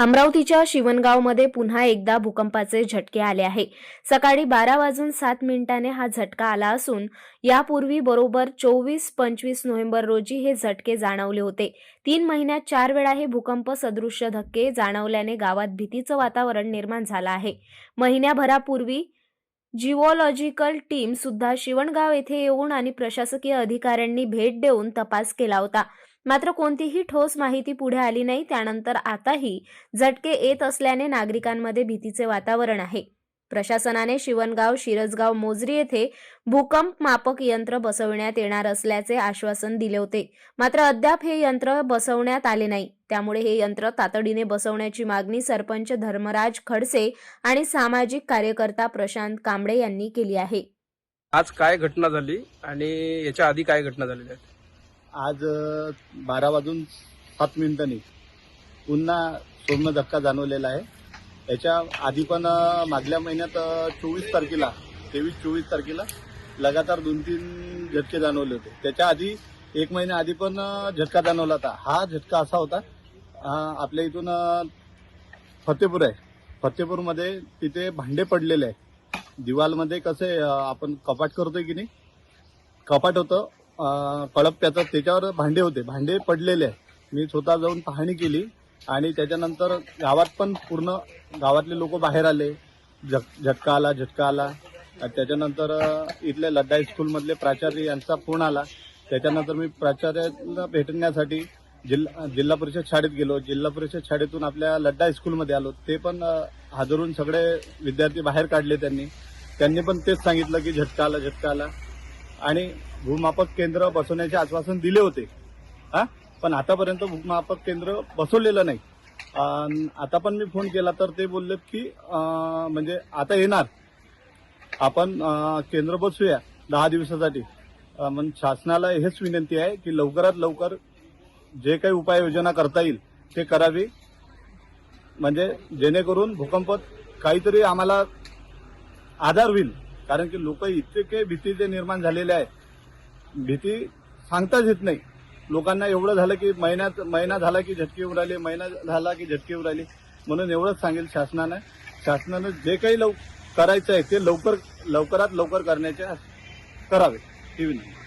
अमरावतीच्या शिवणगावमध्ये पुन्हा एकदा भूकंपाचे झटके आले आहे. सकाळी बारा वाजून सात मिनिटाने हा झटका आला असून यापूर्वी बरोबर चोवीस पंचवीस नोव्हेंबर रोजी हे झटके जाणवले होते. तीन महिन्यात चार वेळा हे भूकंप सदृश्य धक्के जाणवल्याने गावात भीतीचं वातावरण निर्माण झालं आहे. महिन्याभरापूर्वी जिओलॉजिकल टीम सुद्धा शिवणगाव येथे येऊन आणि प्रशासकीय अधिकाऱ्यांनी भेट देऊन तपास केला होता. मात्र कोणतीही ठोस माहिती पुढे आली नाही. त्यानंतर आताही झटके येत असल्याने नागरिकांमध्ये भीतीचे वातावरण आहे. प्रशासनाने शिवणगाव शिरसगाव मोजरी येथे भूकंप मापक यंत्र बसवण्यात येणार असल्याचे आश्वासन दिले होते. मात्र अद्याप हे यंत्र बसवण्यात आले नाही. त्यामुळे हे यंत्र तातडीने बसवण्याची मागणी सरपंच धर्मराज खडसे आणि सामाजिक कार्यकर्ता प्रशांत कांबळे यांनी केली आहे. आज काय घटना झाली आणि याच्या आधी काय घटना झालेल्या आहेत आज बारा वाजून सात मिनिटांनी पुन्हा सोमनं धक्का जाणवलेला आहे. याच्या आधी पण मागल्या महिन्यात चोवीस तारखेला तेवीस चोवीस तारखेला लगातार दोन तीन झटके जाणवले होते. त्याच्या आधी एक महिन्या आधी पण झटका जाणवला होता. हा झटका असा होता आपल्या इथून फतेपूर आहे. फतेपूरमध्ये तिथे भांडे पडलेले आहे. दिवालमध्ये कसे आपण कपाट करतोय की नाही? कपाट होतं. अं, कळप्याचं त्याच्यावर भांडे होते. भांडे पडलेले आहे मी स्वतः जाऊन पाहणी केली आणि त्याच्यानंतर गावात पण पूर्ण गावातले लोक बाहेर आले. झक झटका आला झटका आला. त्याच्यानंतर इथल्या इथले लड्डा स्कूलमधले प्राचार्य यांचा फोन आला. त्याच्यानंतर मी प्राचार्याला भेटण्यासाठी जिल्हा जिल्हा परिषद शाळेत गेलो. जिल्हा परिषद शाळेतून आपल्या लड्डा स्कूलमध्ये आलो. ते पण अं, हादरून सगळे विद्यार्थी बाहेर काढले त्यांनी. त्यांनी पण तेच सांगितलं की झटका आला झटका आला. आणि भूमापक केंद्र बसवण्याचे आश्वासन दिले होते. हा? पण आतापर्यंत भूमापक केंद्र बसवलेलं नाही. आता पण मी फोन केला तर ते बोलले की म्हणजे आता येणार. आपण केंद्र बसूया दहा दिवसासाठी. अं, मग शासनाला हेच विनंती आहे की लवकरात लवकर जे काही उपाययोजना करता येईल ते करावी. म्हणजे जेणेकरून भूकंप काहीतरी आम्हाला आधार होईल. कारण की लोक इतके भीतीचे निर्माण झालेले आहेत. भीती सांगताच येत नाही. लोकांना एवढं झालं की महिन्यात महिना झाला की झटके येऊन राहिले महिना झाला की झटके येऊन राहिले. म्हणून एवढंच सांगेल शासनानं. शासनानं जे काही लव करायचं आहे ते लवकर लवकरात लवकर करण्याचे करावे. ही विनंती.